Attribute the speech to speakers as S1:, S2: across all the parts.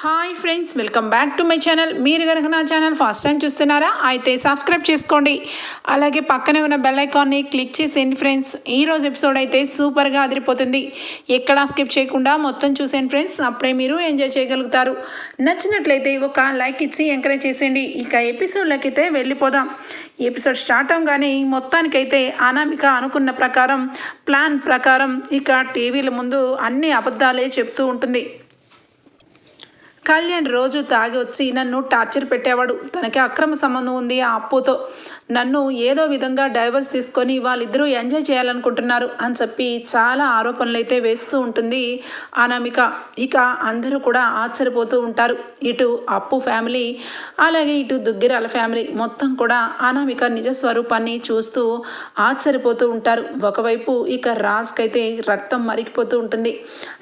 S1: Hi friends welcome back to my channel మీరు కనుక నా ఛానల్ ఫస్ట్ టైం చూస్తున్నారా అయితే సబ్స్క్రైబ్ చేసుకోండి. అలాగే పక్కనే ఉన్న బెల్ ఐకాన్ని క్లిక్ చేసేయండి ఫ్రెండ్స్ ఈరోజు ఎపిసోడ్ అయితే సూపర్గా అదిరిపోతుంది. ఎక్కడా స్కిప్ చేయకుండా మొత్తం చూసేయండి ఫ్రెండ్స్ అప్పుడే మీరు ఎంజాయ్ చేయగలుగుతారు. నచ్చినట్లయితే ఒక లైక్ ఇచ్చి ఎంకరేజ్ చేసేయండి. ఇక ఎపిసోడ్లోకి అయితే వెళ్ళిపోదాం. ఎపిసోడ్ స్టార్ట్ అవగానే మొత్తానికైతే అనామిక అనుకున్న ప్రకారం ప్లాన్ ప్రకారం ఇక టీవీల ముందు అన్ని అబద్ధాలే చెప్తూ ఉంటుంది. కళ్యాణ్ రోజు తాగి వచ్చి నన్ను టార్చర్ పెట్టేవాడు. తనకి అక్రమ సంబంధం ఉంది ఆ అప్పుతో. నన్ను ఏదో విధంగా డైవర్స్ తీసుకొని వాళ్ళిద్దరూ ఎంజాయ్ చేయాలనుకుంటున్నారు అని చెప్పి చాలా ఆరోపణలు అయితే వేస్తూ ఉంటుంది అనామిక. ఇక అందరూ కూడా ఆశ్చర్యపోతూ ఉంటారు. ఇటు అప్పు ఫ్యామిలీ అలాగే ఇటు దుగ్గిరాల ఫ్యామిలీ మొత్తం కూడా అనామిక నిజ స్వరూపాన్ని చూస్తూ ఆశ్చర్యపోతూ ఉంటారు. ఒకవైపు ఇక రాజ్కైతే రక్తం మరిగిపోతూ ఉంటుంది.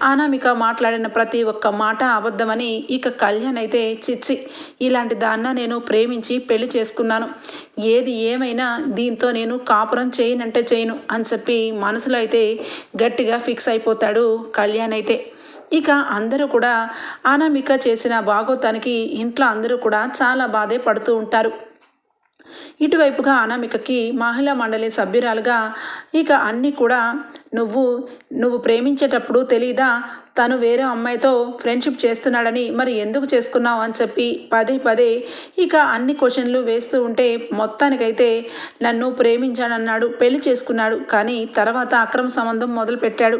S1: అనామిక మాట్లాడిన ప్రతి ఒక్క మాట అబద్ధమని ఇక కళ్యాణ్ అయితే చిచ్చి ఇలాంటి దాన్న నేను ప్రేమించి పెళ్ళి చేసుకున్నాను. ఏది ఏమైనా దీంతో నేను కాపురం చేయనంటే చేయను అని చెప్పి మనసులో అయితే గట్టిగా ఫిక్స్ అయిపోతాడు కళ్యాణ్ అయితే. ఇక అందరూ కూడా అనామిక చేసిన భాగోతానికి ఇంట్లో అందరూ కూడా చాలా బాధే పడుతూ ఉంటారు. ఇటువైపుగా అనామికకి మహిళా మండలి సభ్యురాలుగా ఇక అన్నీ కూడా నువ్వు నువ్వు ప్రేమించేటప్పుడు తెలీదా? తను వేరే అమ్మాయితో ఫ్రెండ్షిప్ చేస్తున్నాడని మరి ఎందుకు చేసుకున్నావు అని చెప్పి పదే పదే ఇక అన్ని క్వశ్చన్లు వేస్తూ ఉంటే మొత్తానికైతే నన్ను ప్రేమించాడన్నాడు పెళ్ళి చేసుకున్నాడు కానీ తర్వాత అక్రమ సంబంధం మొదలుపెట్టాడు.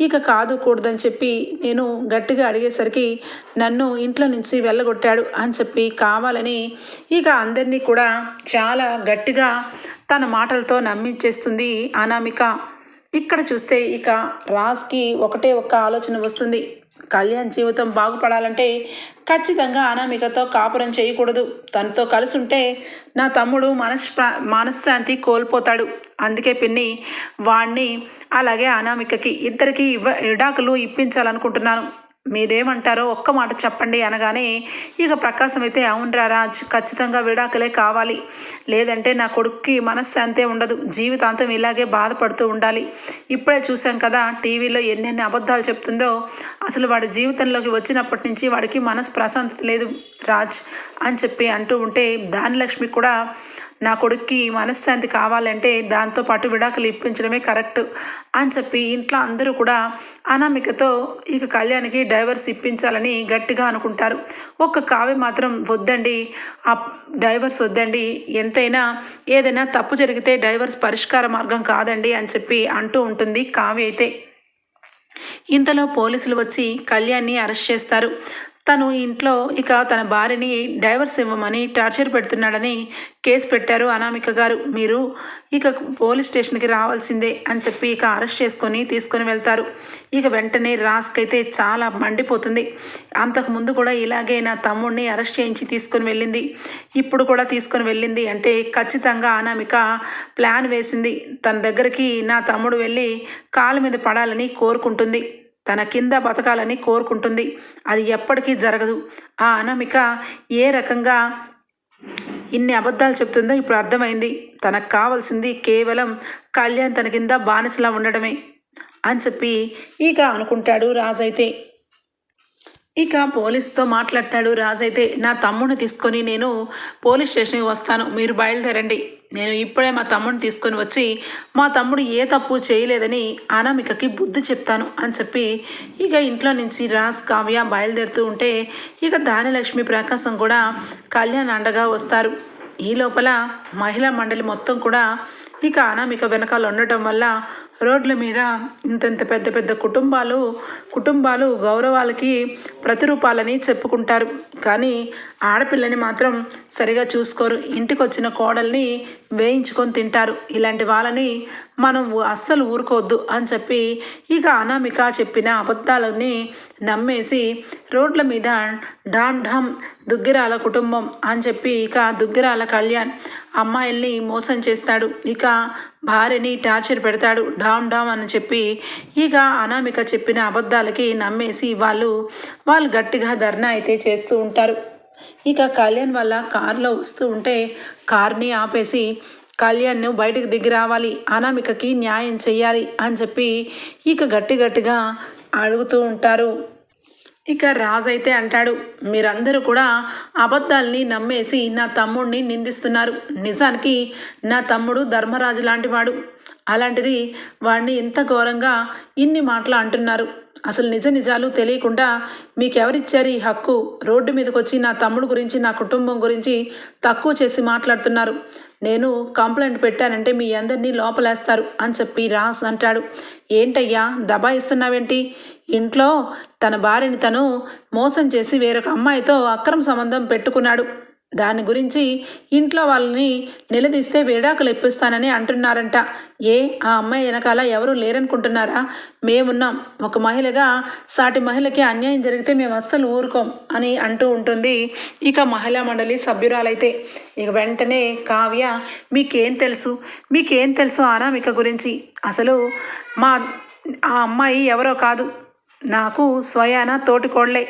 S1: ఇక కాదు కూడదని చెప్పి నేను గట్టిగా అడిగేసరికి నన్ను ఇంట్లో నుంచి వెళ్ళగొట్టాడు అని చెప్పి కావాలని ఇక అందరినీ కూడా చాలా గట్టిగా తన మాటలతో నమ్మించేస్తుంది అనామిక. ఇక్కడ చూస్తే ఇక రాజ్కి ఒకటే ఒక్క ఆలోచన వస్తుంది. కళ్యాణ్ జీవితం బాగుపడాలంటే ఖచ్చితంగా అనామికతో కాపురం చేయకూడదు. తనతో కలిసి ఉంటే నా తమ్ముడు మనస్ మనశ్శాంతి కోల్పోతాడు. అందుకే పిన్ని వాణ్ణి అలాగే అనామికకి ఇద్దరికి ఇవ్వ ఇడాకులు ఇప్పించాలనుకుంటున్నాను. మీరేమంటారో ఒక్క మాట చెప్పండి అనగానే ఇక ప్రకాశం అయితే అవునరా రాజ్ ఖచ్చితంగా విడాకులే కావాలి. లేదంటే నా కొడుక్కి మనశ్శాంతే ఉండదు. జీవితాంతం ఇలాగే బాధపడుతూ ఉండాలి. ఇప్పుడే చూసాం కదా టీవీలో ఎన్నెన్ని అబద్ధాలు చెప్తుందో. అసలు వాడి జీవితంలోకి వచ్చినప్పటి నుంచి వాడికి మనసు ప్రశాంతత లేదు. రాజ్ అని చెప్పి అంటూ ఉంటే దానిలక్ష్మి కూడా నా కొడుక్కి మనశ్శాంతి కావాలంటే దాంతోపాటు విడాకులు ఇప్పించడమే కరెక్ట్ అని చెప్పి ఇంట్లో అందరూ కూడా అనామికతో ఇక కళ్యాణ్కి డైవర్స్ ఇప్పించాలని గట్టిగా అనుకుంటారు. ఒక్క కావ్య మాత్రం వద్దండి. ఆ డైవర్స్ వద్దండి. ఎంతైనా ఏదైనా తప్పు జరిగితే డైవర్స్ పరిష్కార మార్గం కాదండి అని చెప్పి అంటూ ఉంటుంది కావ్య అయితే. ఇంతలో పోలీసులు వచ్చి కళ్యాణ్ని అరెస్ట్ చేస్తారు. తను ఇంట్లో ఇక తన భార్యని డైవర్స్ ఇవ్వమని టార్చర్ పెడుతున్నాడని కేసు పెట్టారు అనామిక గారు. మీరు ఇక పోలీస్ స్టేషన్కి రావాల్సిందే అని చెప్పి ఇక అరెస్ట్ చేసుకొని తీసుకొని వెళ్తారు. ఇక వెంటనే రాస్క్ అయితే చాలా మండిపోతుంది. అంతకు ముందు కూడా ఇలాగే నా తమ్ముడిని అరెస్ట్ చేయించి తీసుకొని వెళ్ళింది. ఇప్పుడు కూడా తీసుకొని వెళ్ళింది అంటే ఖచ్చితంగా అనామిక ప్లాన్ వేసింది. తన దగ్గరికి నా తమ్ముడు వెళ్ళి కాలు మీద పడాలని కోరుకుంటుంది. తన కింద బతకాలని కోరుకుంటుంది. అది ఎప్పటికీ జరగదు. ఆ అనామిక ఏ రకంగా ఇన్ని అబద్ధాలు చెప్తుందో ఇప్పుడు అర్థమైంది. తనకు కావాల్సింది కేవలం కళ్యాణ్ తన కింద బానిసలా ఉండడమే అని చెప్పి ఇక అనుకుంటాడు రాజైతే. ఇక పోలీస్తో మాట్లాడతాడు రాజైతే నా తమ్ముడిని తీసుకొని నేను పోలీస్ స్టేషన్కి వస్తాను. మీరు బయలుదేరండి. నేను ఇప్పుడే మా తమ్ముడిని తీసుకొని వచ్చి మా తమ్ముడు ఏ తప్పు చేయలేదని అనామికకి బుద్ధి చెప్తాను అని చెప్పి ఇక ఇంట్లో నుంచి రాస్ కావ్య బయలుదేరుతూ ఉంటే ఇక దానిలక్ష్మి ప్రకాశం కూడా కళ్యాణ్ అండగా వస్తారు. ఈ లోపల మహిళా మండలి మొత్తం కూడా ఇక అనామిక వెనకాల ఉండటం వల్ల రోడ్ల మీద ఇంతంత పెద్ద పెద్ద కుటుంబాలు కుటుంబాలు గౌరవాలకి ప్రతిరూపాలని చెప్పుకుంటారు. కానీ ఆడపిల్లని మాత్రం సరిగా చూసుకోరు. ఇంటికి వచ్చిన కోడల్ని వేయించుకొని తింటారు. ఇలాంటి వాళ్ళని మనం అస్సలు ఊరుకోవద్దు అని చెప్పి ఇక అనామిక చెప్పిన అబద్ధాలని నమ్మేసి రోడ్ల మీద డామ్ డామ్ దుగ్గిరాల కుటుంబం అని చెప్పి ఇక దుగ్గిరాల కళ్యాణ్ అమ్మాయిల్ని మోసం చేస్తాడు. ఇక భార్యని టార్చర్ పెడతాడు. డామ్ డామ్ అని చెప్పి ఇక అనామిక చెప్పిన అబద్ధాలకి నమ్మేసి వాళ్ళు వాళ్ళు గట్టిగా ధర్నా అయితే చేస్తూ ఉంటారు. ఇక కళ్యాణ్ వల్ల కారులో వస్తూ ఉంటే కార్ని ఆపేసి కళ్యాణ్ను బయటకు దిగి రావాలి. అనామికకి న్యాయం చేయాలి అని చెప్పి ఇక గట్టి గట్టిగా అడుగుతూ ఉంటారు. ఇక రాజు అయితే అంటాడు మీరందరూ కూడా అబద్ధాల్ని నమ్మేసి నా తమ్ముడిని నిందిస్తున్నారు. నిజానికి నా తమ్ముడు ధర్మరాజు లాంటివాడు. అలాంటిది వాడిని ఇంత ఘోరంగా ఇన్ని మాటలు అంటున్నారు. అసలు నిజ నిజాలు తెలియకుండా మీకెవరిచ్చారు ఈ హక్కు? రోడ్డు మీదకి వచ్చి నా తమ్ముడు గురించి నా కుటుంబం గురించి తక్కువ చేసి మాట్లాడుతున్నారు. నేను కంప్లైంట్ పెట్టానంటే మీ అందరినీ లోపలేస్తారు అని చెప్పి రాస్ అంటాడు. ఏంటయ్యా దబాయిస్తున్నావేంటి ఇంట్లో తన భార్యని తను మోసం చేసి వేరొక అమ్మాయితో అక్రమ సంబంధం పెట్టుకున్నాడు. దాని గురించి ఇంట్లో వాళ్ళని నిలదీస్తే విడాకులు ఇప్పిస్తానని అంటున్నారంట. ఏ ఆ అమ్మాయి వెనకాల ఎవరూ లేరనుకుంటున్నారా? మేమున్నాం. ఒక మహిళగా సాటి మహిళకి అన్యాయం జరిగితే మేము అస్సలు ఊరుకోం అని అంటూ ఉంటుంది ఇక మహిళా మండలి సభ్యురాలైతే. ఇక వెంటనే కావ్య మీకేం తెలుసు? మీకేం తెలుసు అనామిక గురించి? అసలు మా ఆ అమ్మాయి ఎవరో కాదు. నాకు స్వయాన తోటికోడలే.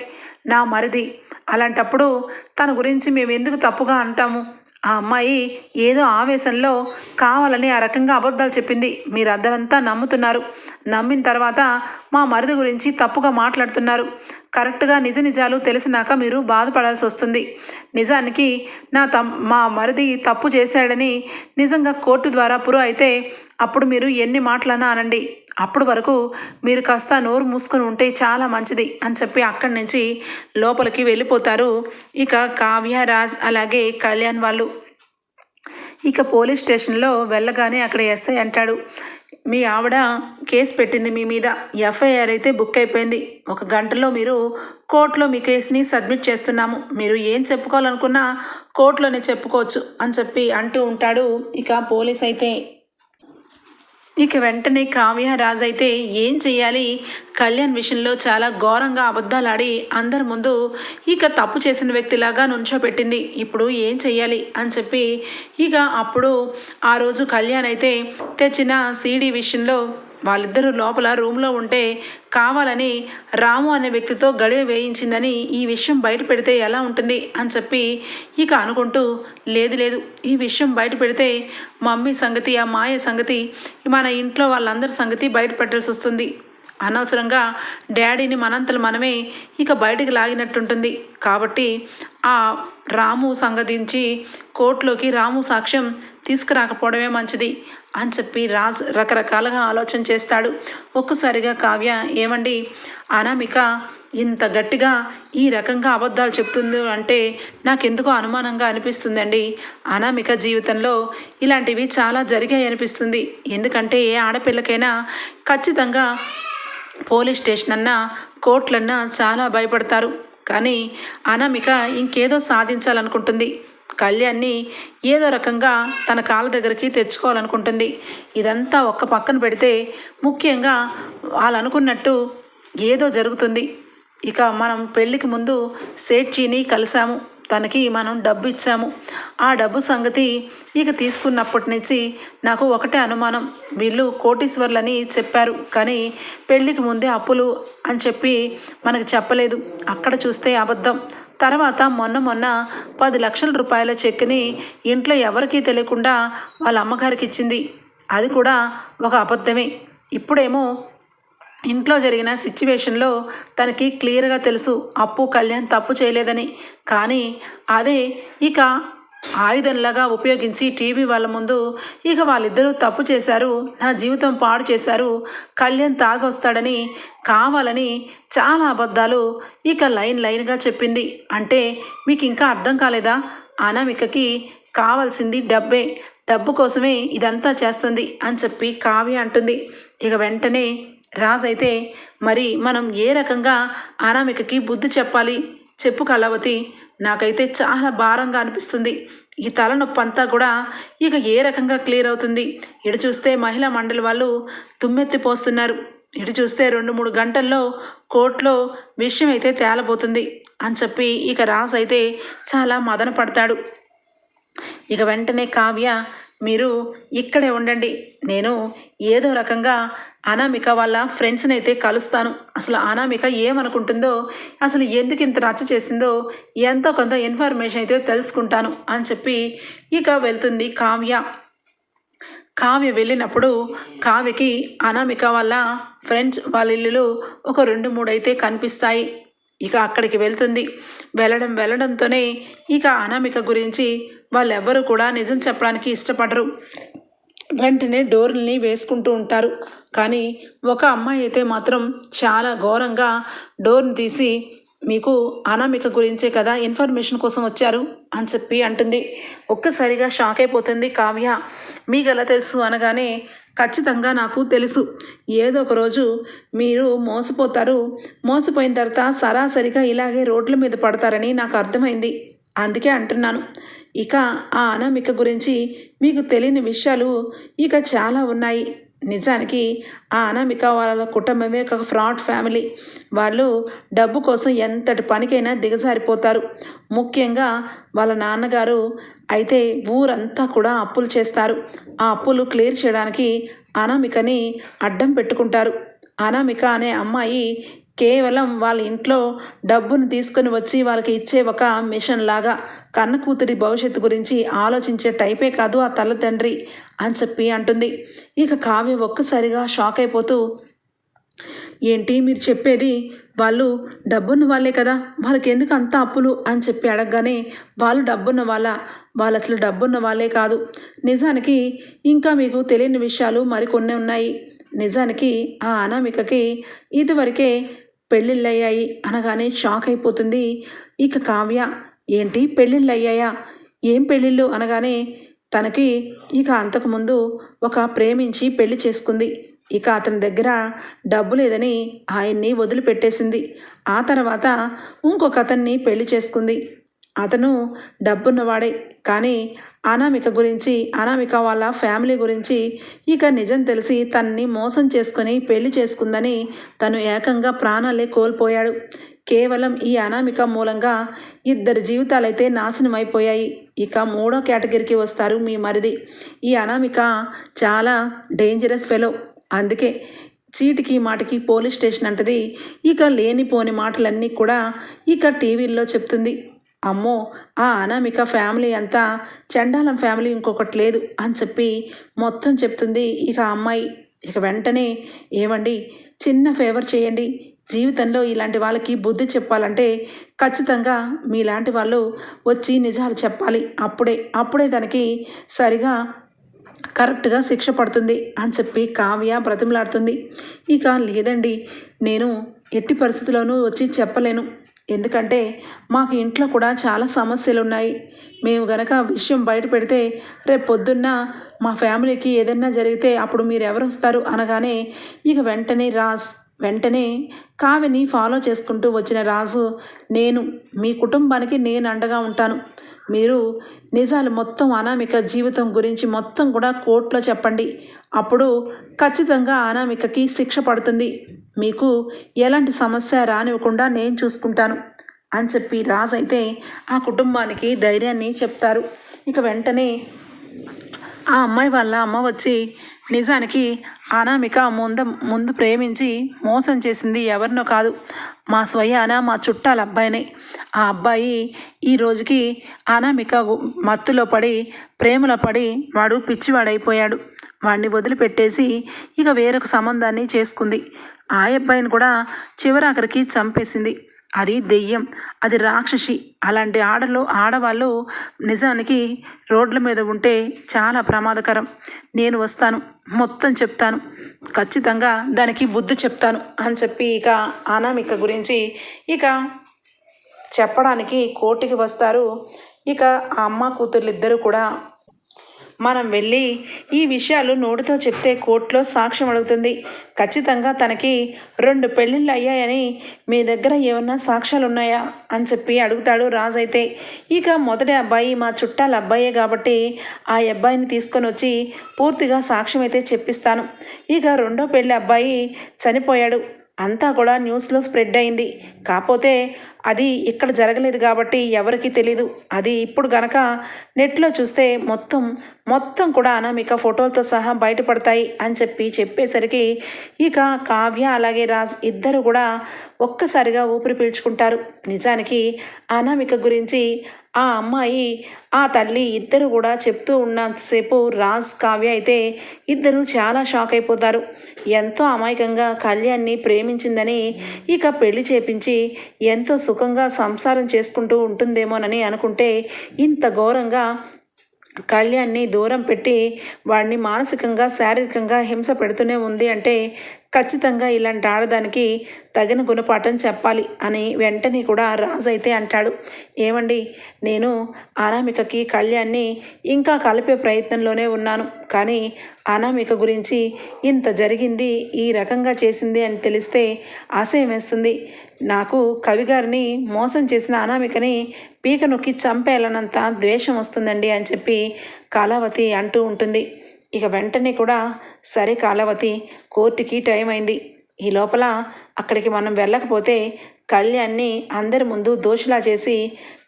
S1: నా మరిది. అలాంటప్పుడు తన గురించి మేము ఎందుకు తప్పుగా అంటాము? ఆ అమ్మాయి ఏదో ఆవేశంలో కావాలని ఆ రకంగా అబద్ధాలు చెప్పింది. మీరు అద్దరంతా నమ్ముతున్నారు. నమ్మిన తర్వాత మా మరిది గురించి తప్పుగా మాట్లాడుతున్నారు. కరెక్ట్గా నిజ నిజాలు తెలిసినాక మీరు బాధపడాల్సి వస్తుంది. నిజానికి నా తమ్ మా మరిది తప్పు చేశాడని నిజంగా కోర్టు ద్వారా పురు అయితే అప్పుడు మీరు ఎన్ని మాటలన్నా అనండి. అప్పుడు వరకు మీరు కాస్త నోరు మూసుకొని ఉంటే చాలా మంచిది అని చెప్పి అక్కడి నుంచి లోపలికి వెళ్ళిపోతారు. ఇక కావ్య రాజ్ అలాగే కళ్యాణ్ వాళ్ళు. ఇక పోలీస్ స్టేషన్లో వెళ్ళగానే అక్కడ ఎస్ఐ అంటాడు మీ ఆవిడ కేసు పెట్టింది మీ మీద. ఎఫ్ఐఆర్ అయితే బుక్ అయిపోయింది. ఒక గంటలో మీరు కోర్టులో మీ కేసుని సబ్మిట్ చేస్తున్నాము. మీరు ఏం చెప్పుకోవాలనుకున్నా కోర్టులోనే చెప్పుకోవచ్చు అని చెప్పి అంటూ ఉంటాడు. ఇక పోలీస్ అయితే ఇక వెంటనే కావ్య రాజ్ అయితే ఏం చేయాలి కళ్యాణ్ విషయంలో చాలా ఘోరంగా అబద్ధాలాడి అందరి ముందు ఇక తప్పు చేసిన వ్యక్తిలాగా నుంచోపెట్టింది ఇప్పుడు ఏం చెయ్యాలి? అని చెప్పి ఇక అప్పుడు ఆ రోజు కళ్యాణ్ అయితే తెచ్చిన సీడీ విషయంలో వాళ్ళిద్దరూ లోపల రూమ్లో ఉంటే కావాలని రాము అనే వ్యక్తితో గడియ వేయించిందని ఈ విషయం బయట పెడితే ఎలా ఉంటుంది అని చెప్పి ఇక అనుకుంటూ లేదు లేదు ఈ విషయం బయట పెడితే మమ్మీ సంగతి ఆ మాయ సంగతి మన ఇంట్లో వాళ్ళందరి సంగతి బయట పెట్టాల్సి వస్తుంది. అనవసరంగా డాడీని మనంతలు మనమే ఇక బయటికి లాగినట్టుంటుంది. కాబట్టి ఆ రాము సంగతించి కోర్టులోకి రాము సాక్ష్యం తీసుకురాకపోవడమే మంచిది అని చెప్పి రాజ్ రకరకాలుగా ఆలోచన చేస్తాడు. ఒక్కసారిగా కావ్య ఏమండి? అనామిక ఇంత గట్టిగా ఈ రకంగా అబద్ధాలు చెప్తుంది అంటే నాకెందుకో అనుమానంగా అనిపిస్తుందండి. అనామిక జీవితంలో ఇలాంటివి చాలా జరిగాయి అనిపిస్తుంది. ఎందుకంటే ఏ ఆడపిల్లకైనా ఖచ్చితంగా పోలీస్ స్టేషన్ అన్నా కోర్టులన్నా చాలా భయపడతారు. కానీ అనామిక ఇంకేదో సాధించాలనుకుంటుంది. కళ్యాణ్ని ఏదో రకంగా తన కాళ్ళ దగ్గరికి తెచ్చుకోవాలనుకుంటుంది. ఇదంతా ఒక్క పక్కన పెడితే ముఖ్యంగా వాళ్ళు అనుకున్నట్టు ఏదో జరుగుతుంది. ఇక మనం పెళ్ళికి ముందు సేట్జీని కలిసాము తనకి మనం డబ్బు ఇచ్చాము. ఆ డబ్బు సంగతి ఇక తీసుకున్నప్పటి నుంచి నాకు ఒకటే అనుమానం. వీళ్ళు కోటీశ్వర్లని చెప్పారు. కానీ పెళ్ళికి ముందే అప్పులు అని చెప్పి మనకు చెప్పలేదు. అక్కడ చూస్తే అబద్ధం. తర్వాత మొన్న మొన్న పది లక్షల రూపాయల చెక్ని ఇంట్లో ఎవరికీ తెలియకుండా వాళ్ళ అమ్మగారికి ఇచ్చింది. అది కూడా ఒక అబద్ధమే. ఇప్పుడేమో ఇంట్లో జరిగిన సిచ్యువేషన్లో తనకి క్లియర్గా తెలుసు అప్పు కళ్యాణ్ తప్పు చేయలేదని. కానీ అదే ఇక ఆయుధంలాగా ఉపయోగించి టీవీ వాళ్ళ ముందు ఇక వాళ్ళిద్దరూ తప్పు చేశారు నా జీవితం పాడు చేశారు కళ్యాణ్ తాగొస్తాడని కావాలని చాలా అబద్ధాలు ఇక లైన్ లైన్గా చెప్పింది. అంటే మీకు ఇంకా అర్థం కాలేదా? అనామికకి కావాల్సింది డబ్బే డబ్బు కోసమే ఇదంతా చేస్తుంది అని చెప్పి కావ్య అంటుంది. ఇక వెంటనే రాజ్ అయితే మరి మనం ఏ రకంగా అనామికకి బుద్ధి చెప్పాలి? చెప్పు కలవతి నాకైతే చాలా భారంగా అనిపిస్తుంది. ఈ తలనొప్పి అంతా కూడా ఇక ఏ రకంగా క్లియర్ అవుతుంది? ఇటు చూస్తే మహిళా మండలి వాళ్ళు తుమ్మెత్తి పోస్తున్నారు. ఇటు చూస్తే రెండు మూడు గంటల్లో కోర్టులో విషయం అయితే తేలబోతుంది అని చెప్పి ఇక రాజ్ అయితే చాలా మదన పడతాడు. ఇక వెంటనే కావ్య మీరు ఇక్కడే ఉండండి. నేను ఏదో రకంగా అనామిక వాళ్ళ ఫ్రెండ్స్ని అయితే కలుస్తాను. అసలు అనామిక ఏమనుకుంటుందో అసలు ఎందుకు ఇంత రచ్చ చేసిందో ఎంతో కొంత ఇన్ఫర్మేషన్ అయితే తెలుసుకుంటాను అని చెప్పి ఇక వెళ్తుంది కావ్య. కావ్య వెళ్ళినప్పుడు కావ్యకి అనామిక వాళ్ళ ఫ్రెండ్స్ వాళ్ళ ఇల్లులు ఒక రెండు మూడు అయితే కనిపిస్తాయి. ఇక అక్కడికి వెళ్తుంది. వెళ్ళడం వెళ్ళడంతోనే ఇక అనామిక గురించి వాళ్ళెవ్వరూ కూడా నిజం చెప్పడానికి ఇష్టపడరు. వెంటనే డోర్ని వేసుకుంటూ ఉంటారు. కానీ ఒక అమ్మాయి అయితే మాత్రం చాలా ఘోరంగా డోర్ని తీసి మీకు అనామిక గురించే కదా ఇన్ఫర్మేషన్ కోసం వచ్చారు అని చెప్పి అంటుంది. ఒక్కసారిగా షాక్ అయిపోతుంది కావ్య. మీకు ఎలా తెలుసు అనగానే ఖచ్చితంగా నాకు తెలుసు. ఏదో ఒక రోజు మీరు మోసపోతారు. మోసపోయిన తర్వాత సరాసరిగా ఇలాగే రోడ్ల మీద పడతారని నాకు అర్థమైంది. అందుకే అంటున్నాను. ఇక ఆ అనామిక గురించి మీకు తెలియని విషయాలు ఇక చాలా ఉన్నాయి. నిజానికి ఆ అనామిక వాళ్ళ కుటుంబమే ఒక ఫ్రాడ్ ఫ్యామిలీ. వాళ్ళు డబ్బు కోసం ఎంతటి పనికైనా దిగజారిపోతారు. ముఖ్యంగా వాళ్ళ నాన్నగారు అయితే ఊరంతా కూడా అప్పులు చేస్తారు. ఆ అప్పులు క్లియర్ చేయడానికి అనామికని అడ్డం పెట్టుకుంటారు. అనామిక అనే అమ్మాయి కేవలం వాళ్ళ ఇంట్లో డబ్బును తీసుకొని వచ్చి వాళ్ళకి ఇచ్చే ఒక మిషన్ లాగా కన్న కూతురి భవిష్యత్తు గురించి ఆలోచించే టైపే కాదు ఆ తల్లిదండ్రి అని చెప్పి అంటుంది. ఇక కావ్య ఒక్కసారిగా షాక్ అయిపోతూ ఏంటి మీరు చెప్పేది వాళ్ళు డబ్బున్న వాళ్ళే కదా వాళ్ళకి ఎందుకు అంత అప్పులు? అని చెప్పి అడగగానే వాళ్ళు డబ్బున్న వాళ్ళ వాళ్ళు అసలు డబ్బున్న వాళ్ళే కాదు. నిజానికి ఇంకా మీకు తెలియని విషయాలు మరికొన్ని ఉన్నాయి. నిజానికి ఆ అనామికకి ఇదివరకే పెళ్ళిళ్ళయ్యాయి అనగానే షాక్ అయిపోతుంది. ఇక కావ్య ఏంటి పెళ్ళిళ్ళయ్యాయా? ఏం పెళ్ళిళ్ళు? అనగానే తనకి ఇక అంతకుముందు ఒక ప్రేమించి పెళ్ళి చేసుకుంది. ఇక అతని దగ్గర డబ్బు లేదని ఆయన్ని వదిలిపెట్టేసింది. ఆ తర్వాత ఇంకొక అతన్ని పెళ్ళి చేసుకుంది. అతను డబ్బున్నవాడే. కానీ అనామిక గురించి అనామిక వాళ్ళ ఫ్యామిలీ గురించి ఇక నిజం తెలిసి తనని మోసం చేసుకొని పెళ్ళి చేసుకుందని తను ఏకంగా ప్రాణాలే కోల్పోయాడు. కేవలం ఈ అనామిక మూలంగా ఇద్దరు జీవితాలైతే నాశనం అయిపోయాయి ఇక మూడో కేటగిరీకి వస్తారు మీ మరిది. ఈ అనామిక చాలా డేంజరస్ ఫెలో అందుకే చీటికి మాటికి పోలీస్ స్టేషన్ అంటది. ఇక లేనిపోని మాటలన్నీ కూడా ఇక టీవీల్లో చెప్తుంది. అమ్మో ఆ అనామిక ఫ్యామిలీ అంతా చండాలం ఫ్యామిలీ ఇంకొకటి లేదు అని చెప్పి మొత్తం చెప్తుంది ఇక అమ్మాయి. ఇక వెంటనే ఏమండి చిన్న ఫేవర్ చేయండి. జీవితంలో ఇలాంటి వాళ్ళకి బుద్ధి చెప్పాలంటే ఖచ్చితంగా మీలాంటి వాళ్ళు వచ్చి నిజాలు చెప్పాలి. అప్పుడే అప్పుడే దానికి సరిగా కరెక్ట్గా శిక్ష పడుతుంది అని చెప్పి కావ్య బ్రతిమలాడుతుంది. ఇక లేదండి నేను ఎట్టి పరిస్థితుల్లోనూ వచ్చి చెప్పలేను. ఎందుకంటే మాకు ఇంట్లో కూడా చాలా సమస్యలు ఉన్నాయి మేము గనక విషయం బయట పెడితే రేపు పొద్దున్న మా ఫ్యామిలీకి ఏదైనా జరిగితే అప్పుడు మీరు ఎవరు వస్తారు అనగానే ఇక వెంటనే రాజ్ వెంటనే కావ్యని ఫాలో చేసుకుంటూ వచ్చిన రాజు నేను మీ కుటుంబానికి నేను అండగా ఉంటాను. మీరు నిజాలు మొత్తం అనామిక జీవితం గురించి మొత్తం కూడా కోర్టులో చెప్పండి. అప్పుడు ఖచ్చితంగా అనామికకి శిక్ష పడుతుంది. మీకు ఎలాంటి సమస్య రానివ్వకుండా నేను చూసుకుంటాను అని చెప్పి రాజు అయితే ఆ కుటుంబానికి ధైర్యాన్ని చెప్తారు. ఇక వెంటనే ఆ అమ్మాయి వాళ్ళ అమ్మ వచ్చి నిజానికి అనామిక ముంద ముందు ప్రేమించి మోసం చేసింది ఎవరినో కాదు మా స్వయాన మా చుట్టాల అబ్బాయిని. ఆ అబ్బాయి ఈ రోజుకి అనామిక మత్తులో పడి ప్రేమలో పడి వాడు పిచ్చివాడైపోయాడు. వాడిని వదిలిపెట్టేసి ఇక వేరొక సంబంధాన్ని చేసుకుంది. ఆ అబ్బాయిని కూడా చివరాఖరికి చంపేసింది. అది దెయ్యం అది రాక్షసి. అలాంటి ఆడలు ఆడవాళ్ళు నిజానికి రోడ్ల మీద ఉంటే చాలా ప్రమాదకరం. నేను వస్తాను మొత్తం చెప్తాను. ఖచ్చితంగా దానికి బుద్ధి చెప్తాను అని చెప్పి ఇక అనామిక గురించి ఇక చెప్పడానికి కోర్టుకి వస్తారు. ఇక ఆ అమ్మ కూతుర్లు ఇద్దరు కూడా మనం వెళ్ళి ఈ విషయాలు నోటితో చెప్తే కోర్టులో సాక్ష్యం అడుగుతుంది. ఖచ్చితంగా తనకి రెండు పెళ్ళిళ్ళు అయ్యాయని మీ దగ్గర ఏమన్నా సాక్ష్యాలు ఉన్నాయా? అని చెప్పి అడుగుతాడు రాజు అయితే. ఇక మొదటి అబ్బాయి మా చుట్టాల అబ్బాయే కాబట్టి ఆ అబ్బాయిని తీసుకొని వచ్చి పూర్తిగా సాక్ష్యం అయితే చెప్పిస్తాను. ఇక రెండో పెళ్ళి అబ్బాయి చనిపోయాడు. అంతా కూడా న్యూస్లో స్ప్రెడ్ అయింది. కాకపోతే అది ఇక్కడ జరగలేదు కాబట్టి ఎవరికీ తెలీదు. అది ఇప్పుడు గనక నెట్లో చూస్తే మొత్తం మొత్తం కూడా అనామిక ఫోటోలతో సహా బయటపడతాయి అని చెప్పి చెప్పేసరికి ఇక కావ్య అలాగే రాజ్ ఇద్దరు కూడా ఒక్కసారిగా ఊపిరి పీల్చుకుంటారు. నిజానికి అనామిక గురించి ఆ అమ్మాయి ఆ తల్లి ఇద్దరు కూడా చెప్తూ ఉన్నంతసేపు రాజ్ కావ్య అయితే ఇద్దరు చాలా షాక్ అయిపోతారు. ఎంతో అమాయకంగా కళ్యాణ్ని ప్రేమించిందని ఇక పెళ్ళి చేపించి ఎంతో సుఖంగా సంసారం చేసుకుంటూ ఉంటుందేమోనని అనుకుంటే ఇంత ఘోరంగా కళ్యాణ్ని దూరం పెట్టి వాడిని మానసికంగా శారీరకంగా హింస పెడుతూనే ఉంది అంటే ఖచ్చితంగా ఇలాంటి ఆడదానికి తగిన గుణపాఠం చెప్పాలి అని వెంటనే కూడా రాజు అయితే అంటాడు. ఏమండి? నేను అనామికకి కళ్యాణ్ని ఇంకా కలిపే ప్రయత్నంలోనే ఉన్నాను. కానీ అనామిక గురించి ఇంత జరిగింది ఈ రకంగా చేసింది అని తెలిస్తే ఆశయం వేస్తుంది. నాకు కవిగారిని మోసం చేసిన అనామికని పీక నొక్కి చంపేయాలన్నంత ద్వేషం వస్తుందండి అని చెప్పి కళావతి అంటూ ఉంటుంది. ఇక వెంటనే కూడా సరే కాలవతి కోర్టుకి టైం అయింది. ఈ లోపల అక్కడికి మనం వెళ్ళకపోతే కళ్యాణ్ని అందరి ముందు దోషులా చేసి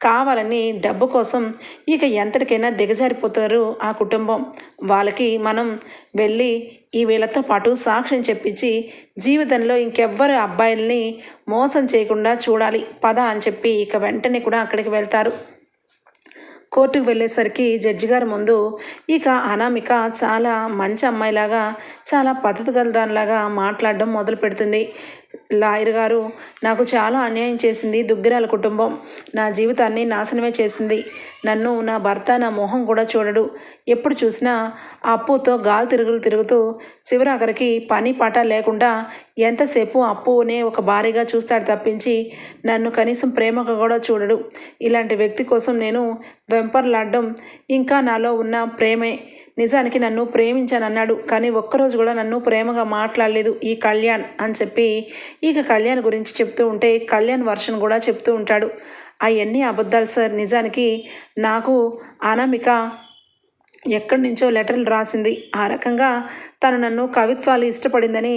S1: కావాలని డబ్బు కోసం ఇక ఎంతటికైనా దిగజారిపోతారు ఆ కుటుంబం. వాళ్ళకి మనం వెళ్ళి ఈ వీళ్ళతో పాటు సాక్ష్యం చెప్పించి జీవితంలో ఇంకెవ్వరు అబ్బాయిల్ని మోసం చేయకుండా చూడాలి. పద అని చెప్పి ఇక వెంటనే కూడా అక్కడికి వెళ్తారు. కోర్టుకు వెళ్ళేసరికి జడ్జి గారి ముందు ఇక అనామిక చాలా మంచి అమ్మాయిలాగా చాలా పద్ధతి గల దానిలాగా మాట్లాడడం మొదలు పెడుతుంది. లాయర్ గారు నాకు చాలా అన్యాయం చేసింది దుగ్గిరాల కుటుంబం. నా జీవితాన్ని నాశనమే చేసింది. నన్ను నా భర్త నా మొహం కూడా చూడడు. ఎప్పుడు చూసినా ఆ అప్పుతో గాలి తిరుగులు తిరుగుతూ చివరాఖరికి పని పాట లేకుండా ఎంతసేపు అప్పునే ఒక భారీగా చూస్తాడు తప్పించి నన్ను కనీసం ప్రేమగా కూడా చూడడు. ఇలాంటి వ్యక్తి కోసం నేను వెంపర్లాడడం ఇంకా నాలో ఉన్న ప్రేమే. నిజానికి నన్ను ప్రేమించానన్నాడు కానీ ఒక్కరోజు కూడా నన్ను ప్రేమగా మాట్లాడలేదు ఈ కళ్యాణ్ అని చెప్పి ఇక కళ్యాణ్ గురించి చెప్తూ ఉంటే కళ్యాణ్ వర్షన్ కూడా చెప్తూ ఉంటాడు. అవన్నీ అబద్ధాలు సార్. నిజానికి నాకు అనామిక ఎక్కడి నుంచో లెటర్లు రాసింది. ఆ రకంగా తను నన్ను కవిత్వాలు ఇష్టపడిందని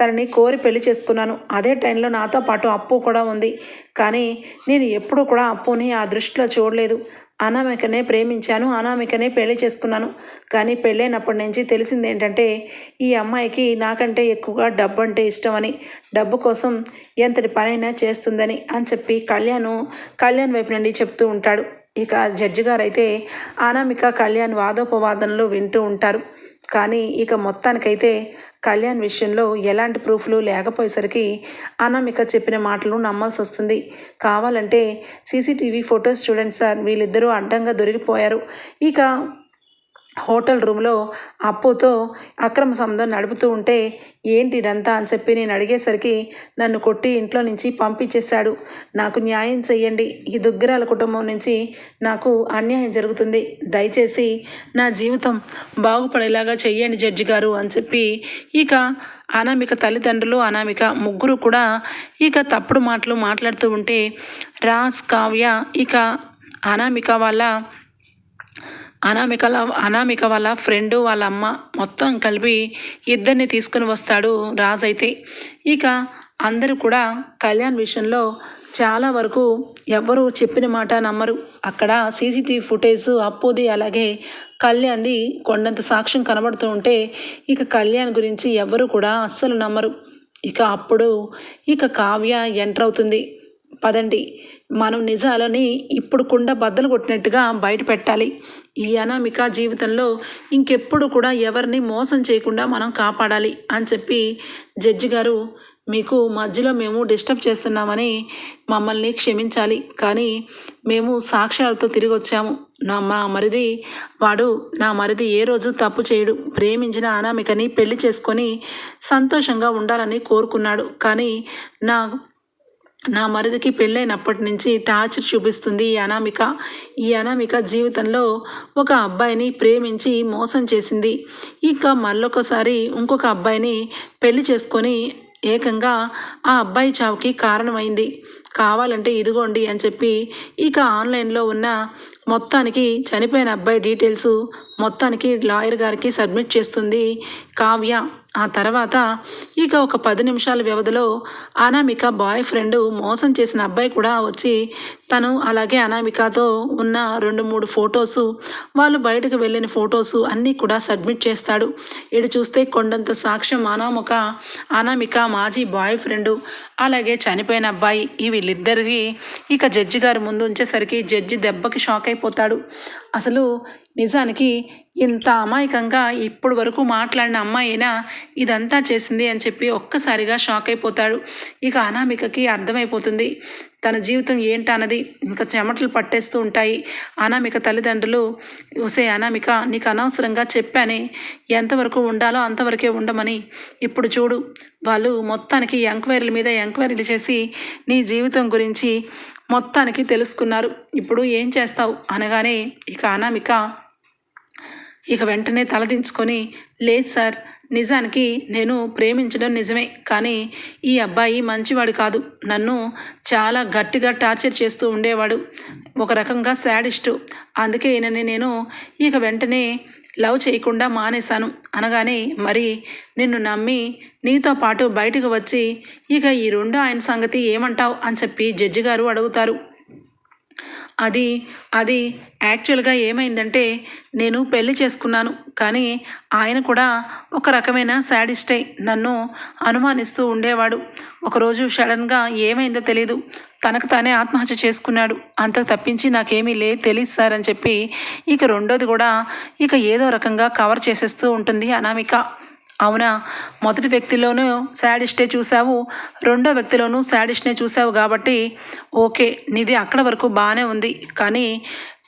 S1: తనని కోరి పెళ్ళి చేసుకున్నాను. అదే టైంలో నాతో పాటు అప్పు కూడా ఉంది. కానీ నేను ఎప్పుడూ కూడా అప్పుని ఆ దృష్టిలో చూడలేదు. అనామికనే ప్రేమించాను అనామికనే పెళ్ళి చేసుకున్నాను. కానీ పెళ్ళైనప్పటి నుంచి తెలిసింది ఏంటంటే ఈ అమ్మాయికి నాకంటే ఎక్కువగా డబ్బు అంటే ఇష్టమని డబ్బు కోసం ఎంతటి పనైనా చేస్తుందని అని చెప్పి కళ్యాణ్ కళ్యాణ్ వైపు నుండి చెప్తూ ఉంటాడు. ఇక జడ్జి గారు అయితే అనామిక కళ్యాణ్ వాదోపవాదనలు వింటూ ఉంటారు. కానీ ఇక మొత్తానికైతే కళ్యాణ్ విషయంలో ఎలాంటి ప్రూఫ్లు లేకపోయేసరికి అనామిక చెప్పిన మాటలు నమ్మాల్సి వస్తుంది కావాలంటే సీసీటీవీ ఫొటోస్ చూడండి సార్. వీళ్ళిద్దరూ అడ్డంగా దొరికిపోయారు. ఇక హోటల్ రూమ్లో అప్పుతో అక్రమ సంబంధం నడుపుతూ ఉంటే ఏంటి ఇదంతా అని చెప్పి నేను అడిగేసరికి నన్ను కొట్టి ఇంట్లో నుంచి పంపించేశాడు. నాకు న్యాయం చెయ్యండి. ఈ దుగ్గరాల కుటుంబం నుంచి నాకు అన్యాయం జరుగుతుంది. దయచేసి నా జీవితం బాగుపడేలాగా చెయ్యండి జడ్జి గారు అని చెప్పి ఇక అనామిక తల్లిదండ్రులు అనామిక ముగ్గురు కూడా ఇక తప్పుడు మాటలు మాట్లాడుతూ ఉంటే రాజ్ కావ్య ఇక అనామిక వాళ్ళ అనామికల అనామిక వాళ్ళ ఫ్రెండు వాళ్ళ అమ్మ మొత్తం కలిపి ఇద్దరిని తీసుకుని వస్తాడు రాజు అయితే. ఇక అందరూ కూడా కళ్యాణ్ విషయంలో చాలా వరకు ఎవ్వరూ చెప్పిన మాట నమ్మరు. అక్కడ సీసీటీవీ ఫుటేజ్ అప్పుది అలాగే కళ్యాణ్ది కొండంత సాక్ష్యం కనబడుతూ ఉంటే ఇక కళ్యాణ్ గురించి ఎవరు కూడా అస్సలు నమ్మరు. ఇక అప్పుడు ఇక కావ్య ఎంటర్ అవుతుంది. పదండి. మనం నిజాలని ఇప్పుడు కుండ బద్దలు కొట్టినట్టుగా బయట పెట్టాలి. ఈ అనామిక జీవితంలో ఇంకెప్పుడు కూడా ఎవరిని మోసం చేయకుండా మనం కాపాడాలి అని చెప్పి జడ్జి గారు మీకు మధ్యలో మేము డిస్టర్బ్ చేస్తున్నామని మమ్మల్ని క్షమించాలి. కానీ మేము సాక్ష్యాలతో తిరిగి వచ్చాము. నా మా మరిది వాడు నా మరిది ఏ రోజు తప్పు చేయడు. ప్రేమించిన అనామికని పెళ్ళి చేసుకొని సంతోషంగా ఉండాలని కోరుకున్నాడు. కానీ నా నా మరుదికి పెళ్ళైనప్పటి నుంచి టార్చర్ చూపిస్తుంది ఈ అనామిక. ఈ అనామిక జీవితంలో ఒక అబ్బాయిని ప్రేమించి మోసం చేసింది. ఇక మళ్ళొకసారి ఇంకొక అబ్బాయిని పెళ్ళి చేసుకొని ఏకంగా ఆ అబ్బాయి చావుకి కారణమైంది. కావాలంటే ఇదిగోండి అని చెప్పి ఇక ఆన్లైన్లో ఉన్న మొత్తానికి చనిపోయిన అబ్బాయి డీటెయిల్స్ మొత్తానికి లాయర్ గారికి సబ్మిట్ చేస్తుంది కావ్య. ఆ తర్వాత ఇక ఒక పది నిమిషాల వ్యవధిలో అనామిక బాయ్ ఫ్రెండ్ మోసం చేసిన అబ్బాయి కూడా వచ్చి తను అలాగే అనామికతో ఉన్న రెండు మూడు ఫొటోసు వాళ్ళు బయటకు వెళ్ళిన ఫొటోసు అన్నీ కూడా సబ్మిట్ చేస్తాడు. ఇటు చూస్తే కొండంత సాక్ష్యం అనామక అనామిక మాజీ బాయ్ ఫ్రెండ్ అలాగే చనిపోయిన అబ్బాయి. వీళ్ళిద్దరివి ఇక జడ్జి గారి ముందు ఉంచేసరికి జడ్జి దెబ్బకి షాక్ అయిపోతాడు. అసలు నిజానికి ఇంత అమాయకంగా ఇప్పటి వరకు మాట్లాడిన అమ్మాయినా ఇదంతా చేసింది అని చెప్పి ఒక్కసారిగా షాక్ అయిపోతాడు. ఇక అనామికకి అర్థమైపోతుంది. తన జీవితం ఏంటన్నది ఇంకా చెమటలు పట్టేస్తూ ఉంటాయి. అనామిక తల్లిదండ్రులు ఒసే అనామిక నీకు అనవసరంగా చెప్పానే ఎంతవరకు ఉండాలో అంతవరకే ఉండమని. ఇప్పుడు చూడు వాళ్ళు మొత్తానికి ఎంక్వైరీల మీద ఎంక్వైరీలు చేసి నీ జీవితం గురించి మొత్తానికి తెలుసుకున్నారు. ఇప్పుడు ఏం చేస్తావు? అనగానే ఇక అనామిక ఇక వెంటనే తలదించుకొని లేదు సార్ నిజానికి నేను ప్రేమించడం నిజమే కానీ ఈ అబ్బాయి మంచివాడు కాదు. నన్ను చాలా గట్టిగా టార్చర్ చేస్తూ ఉండేవాడు. ఒక రకంగా శాడిస్టు. అందుకే నేను ఇక వెంటనే లవ్ చేయకుండా మానేశాను. అనగానే మరి నిన్ను నమ్మి నీతో పాటు బయటకు వచ్చి ఇక ఈ రెండు ఆయన సంగతి ఏమంటావు? అని చెప్పి జడ్జి గారు అడుగుతారు. అది అది యాక్చువల్గా ఏమైందంటే నేను పెళ్ళి చేసుకున్నాను. కానీ ఆయన కూడా ఒక రకమైన శాడిస్టే. నన్ను అనుమానిస్తూ ఉండేవాడు. ఒకరోజు సడన్గా ఏమైందో తెలీదు. తనకు తానే ఆత్మహత్య చేసుకున్నాడు. అంతకు తప్పించి నాకేమీ లే తెలియదు సార్ అని చెప్పి ఇక రెండోది కూడా ఇక ఏదో రకంగా కవర్ చేసేస్తూ ఉంటుంది అనామిక. అవునా? మొదటి వ్యక్తిలోనూ శాడిస్టే చూసావు రెండో వ్యక్తిలోనూ శాడిస్ట్నే చూసావు కాబట్టి ఓకే నీది అక్కడ వరకు బాగానే ఉంది. కానీ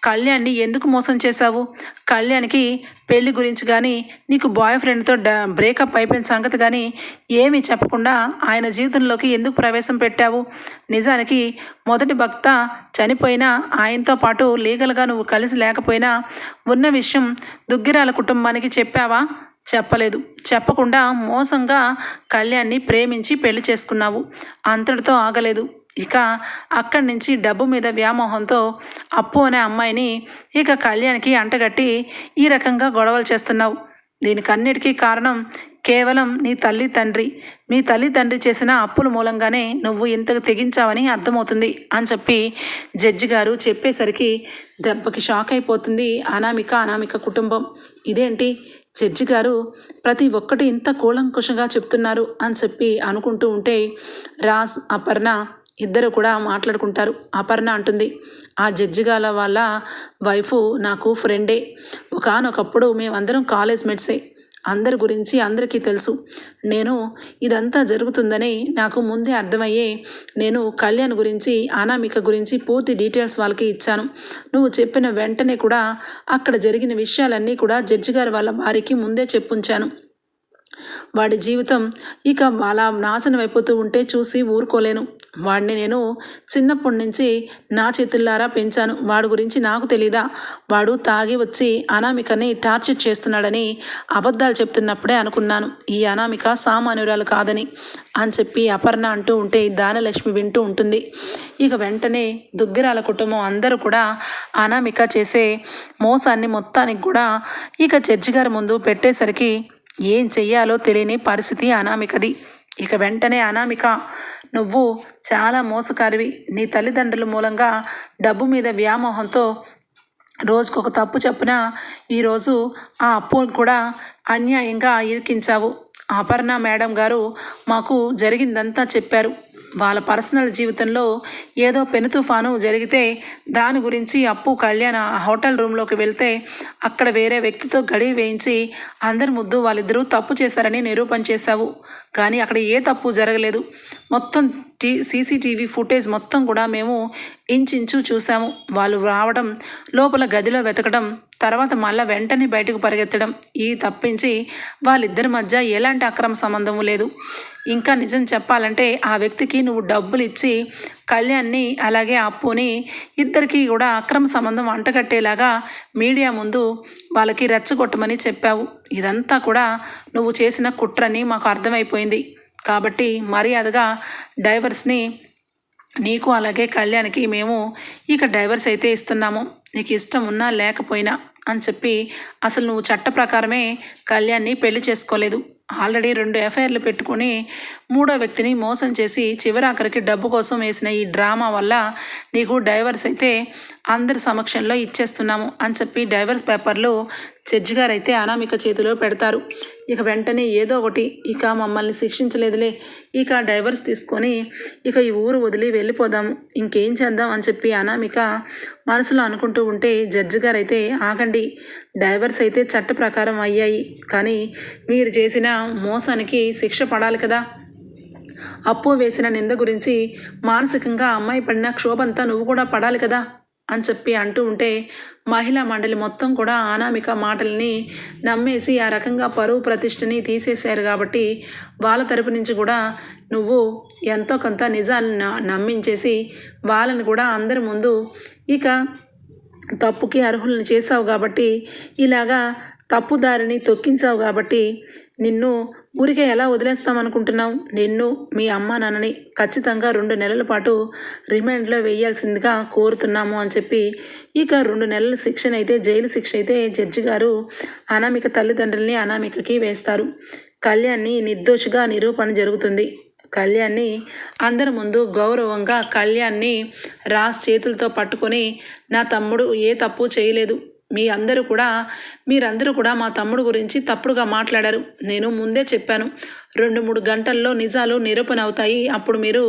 S1: కళ్యాణ్ని ఎందుకు మోసం చేశావు? కళ్యాణ్కి పెళ్ళి గురించి కానీ నీకు బాయ్ ఫ్రెండ్తో డ బ్రేకప్ అయిపోయిన సంగతి కానీ ఏమీ చెప్పకుండా ఆయన జీవితంలోకి ఎందుకు ప్రవేశం పెట్టావు? నిజానికి మొదటి భక్త చనిపోయినా ఆయనతో పాటు లీగల్గా నువ్వు కలిసి లేకపోయినా ఉన్న విషయం దుగ్గిరాల కుటుంబానికి చెప్పావా? చెప్పలేదు. చెప్పకుండా మోసంగా కళ్యాణ్ని ప్రేమించి పెళ్ళి చేసుకున్నావు. అంతటితో ఆగలేదు. ఇక అక్కడి నుంచి డబ్బు మీద వ్యామోహంతో అప్పు అనే అమ్మాయిని ఇక కళ్యాణ్కి అంటగట్టి ఈ రకంగా గొడవలు చేస్తున్నావు. దీనికన్నిటికీ కారణం కేవలం నీ తల్లి తండ్రి. మీ తల్లి తండ్రి చేసిన అప్పుల మూలంగానే నువ్వు ఇంతకు తెగించావని అర్థమవుతుంది అని చెప్పి జడ్జి గారు చెప్పేసరికి దెబ్బకి షాక్ అయిపోతుంది అనామిక అనామిక కుటుంబం. ఇదేంటి? జడ్జి గారు ప్రతి ఒక్కటి ఇంత కూలంకుషంగా చెప్తున్నారు అని చెప్పి అనుకుంటూ ఉంటే రాజ్ అపర్ణ ఇద్దరు కూడా మాట్లాడుకుంటారు. అపర్ణ అంటుంది ఆ జడ్జి గాల వాళ్ళ వైఫ్ నాకు ఫ్రెండే. ఒకనొకప్పుడు మేమందరం కాలేజ్ మెట్సే. అందరి గురించి అందరికీ తెలుసు. నేను ఇదంతా జరుగుతుందని నాకు ముందే అర్థమయ్యే నేను కళ్యాణ్ గురించి అనామిక గురించి పూర్తి డీటెయిల్స్ వాళ్ళకి ఇచ్చాను. నువ్వు చెప్పిన వెంటనే కూడా అక్కడ జరిగిన విషయాలన్నీ కూడా జడ్జి గారి వాళ్ళ వారికి ముందే చెప్పుంచాను. వాడి జీవితం ఇక అలా నాశనం అయిపోతూ ఉంటే చూసి ఊరుకోలేను. వాడిని నేను చిన్నప్పటి నుంచి నా చేతుల్లారా పెంచాను. వాడి గురించి నాకు తెలీదా? వాడు తాగి వచ్చి అనామికని టార్చర్ చేస్తున్నాడని అబద్ధాలు చెప్తున్నప్పుడే అనుకున్నాను. ఈ అనామిక సామాన్యురాలు కాదని అని చెప్పి అపర్ణ అంటూ ఉంటే దానలక్ష్మి వింటూ ఉంటుంది. ఇక వెంటనే దుగ్గిరాల కుటుంబం అందరూ కూడా అనామిక చేసే మోసాన్ని మొత్తానికి కూడా ఇక జడ్జి గారి ముందు పెట్టేసరికి ఏం చెయ్యాలో తెలియని పరిస్థితి అనామికది. ఇక వెంటనే అనామిక నువ్వు చాలా మోసకారివి నీ తల్లిదండ్రుల మూలంగా డబ్బు మీద వ్యామోహంతో రోజుకొక తప్పు చెప్పిన ఈరోజు ఆ అప్పు కూడా అన్యాయంగా ఇరికించావు. అపర్ణ మేడం గారు మాకు జరిగిందంతా చెప్పారు. వాళ్ళ పర్సనల్ జీవితంలో ఏదో పెను తుఫాను జరిగితే దాని గురించి అప్పు కళ్యాణ హోటల్ రూమ్లోకి వెళ్తే అక్కడ వేరే వ్యక్తితో గడి వేయించి అందరి ముద్దు వాళ్ళిద్దరూ తప్పు చేశారని నిరూపణ చేశావు. కానీ అక్కడ ఏ తప్పు జరగలేదు. మొత్తం టీ సీసీటీవీ ఫుటేజ్ మొత్తం కూడా మేము ఇంచించు చూసాము వాళ్ళు రావడం లోపల గదిలో వెతకడం తర్వాత మళ్ళీ వెంటనే బయటకు పరిగెత్తడం ఈ తప్పించి వాళ్ళిద్దరి మధ్య ఎలాంటి అక్రమ సంబంధం లేదు. ఇంకా నిజం చెప్పాలంటే ఆ వ్యక్తికి నువ్వు డబ్బులు ఇచ్చి కళ్యాణ్ని అలాగే అప్పుని ఇద్దరికి కూడా అక్రమ సంబంధం అంటగట్టేలాగా మీడియా ముందు వాళ్ళకి రెచ్చగొట్టమని చెప్పావు. ఇదంతా కూడా నువ్వు చేసిన కుట్రని మాకు అర్థమైపోయింది. కాబట్టి మర్యాదగా డైవర్స్ని నీకు అలాగే కళ్యాణ్కి మేము ఇక డైవర్స్ అయితే ఇస్తున్నాము. నీకు ఇష్టం ఉన్నా లేకపోయినా. అని చెప్పి అసలు నువ్వు చట్ట ప్రకారమే కళ్యాణ్ని పెళ్ళి చేసుకోలేదు. ఆల్రెడీ రెండు ఎఫ్ఐఆర్లు పెట్టుకొని మూడో వ్యక్తిని మోసం చేసి చివరాఖరికి డబ్బు కోసం వేసిన ఈ డ్రామా వల్ల నీకు డైవర్స్ అయితే అందరి సమక్షంలో ఇచ్చేస్తున్నాము అని చెప్పి డైవర్స్ పేపర్లు జడ్జి గారు అయితే అనామిక చేతిలో పెడతారు. ఇక వెంటనే ఏదో ఒకటి ఇక మమ్మల్ని శిక్షించలేదులే. ఇక డైవర్స్ తీసుకొని ఇక ఈ ఊరు వదిలి వెళ్ళిపోదాం ఇంకేం చేద్దాం అని చెప్పి అనామిక మనసులో అనుకుంటూ ఉంటే జడ్జి గారు అయితే ఆగండి డైవర్స్ అయితే చట్ట ప్రకారం అయ్యాయి. కానీ మీరు చేసిన మోసానికి శిక్ష పడాలి కదా. అప్పు వేసిన నింద గురించి మానసికంగా అమ్మాయి పడిన క్షోభంతా నువ్వు కూడా పడాలి కదా. అని చెప్పి అంటూ ఉంటే మహిళా మండలి మొత్తం కూడా అనామిక మాటల్ని నమ్మేసి ఆ రకంగా పరువు ప్రతిష్టని తీసేశారు కాబట్టి వాళ్ళ తరపు నుంచి కూడా నువ్వు ఎంతో కొంత నిజాన్ని న- నమ్మించేసి వాళ్ళని కూడా అందరి ముందు ఇక తప్పుకి అర్హులను చేసావు కాబట్టి ఇలాగా తప్పుదారిని తొక్కించావు కాబట్టి నిన్ను ఊరికే ఎలా వదిలేస్తామనుకుంటున్నావు? నిన్ను మీ అమ్మ నాన్నని ఖచ్చితంగా రెండు నెలల పాటు రిమాండ్లో వేయాల్సిందిగా కోరుతున్నాము అని చెప్పి ఇక రెండు నెలల శిక్షణ అయితే జైలు శిక్ష అయితే జడ్జి గారు అనామిక తల్లిదండ్రుల్ని అనామికకి వేస్తారు. కళ్యాణ్ని నిర్దోషిగా నిరూపణ జరుగుతుంది. కళ్యాణ్ని అందరి ముందు గౌరవంగా కళ్యాణ్ని రాస్ చేతులతో పట్టుకొని నా తమ్ముడు ఏ తప్పు చేయలేదు. మీ అందరూ కూడా మీరందరూ కూడా మా తమ్ముడు గురించి తప్పుడుగా మాట్లాడారు. నేను ముందే చెప్పాను. రెండు మూడు గంటల్లో నిజాలు నిరూపణ అవుతాయి అప్పుడు మీరు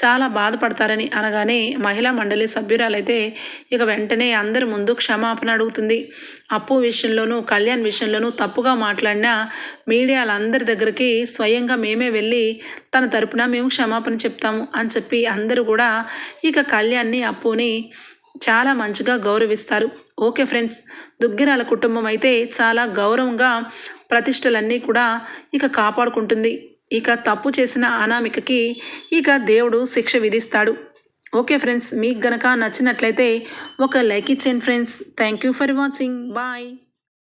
S1: చాలా బాధపడతారని అనగానే మహిళా మండలి సభ్యురాలైతే ఇక వెంటనే అందరి ముందు క్షమాపణ అడుగుతుంది. అప్పు విషయంలోనూ కళ్యాణ్ విషయంలోనూ తప్పుగా మాట్లాడిన మీడియాలందరి దగ్గరికి స్వయంగా మేమే వెళ్ళి తన తరపున మేము క్షమాపణ చెప్తాము అని చెప్పి అందరూ కూడా ఇక కళ్యాణ్ని అప్పుని చాలా మంచిగా గౌరవిస్తారు. ఓకే ఫ్రెండ్స్ దుగ్గిరాల కుటుంబం అయితే చాలా గౌరవంగా ప్రతిష్టలన్నీ కూడా ఇక కాపాడుకుంటుంది. ఇక తప్పు చేసిన అనామికకి ఇక దేవుడు శిక్ష విధిస్తాడు. ఓకే ఫ్రెండ్స్ మీకు గనక నచ్చినట్లయితే ఒక లైక్ ఇచ్చేయండి friends. Thank you for watching. Bye.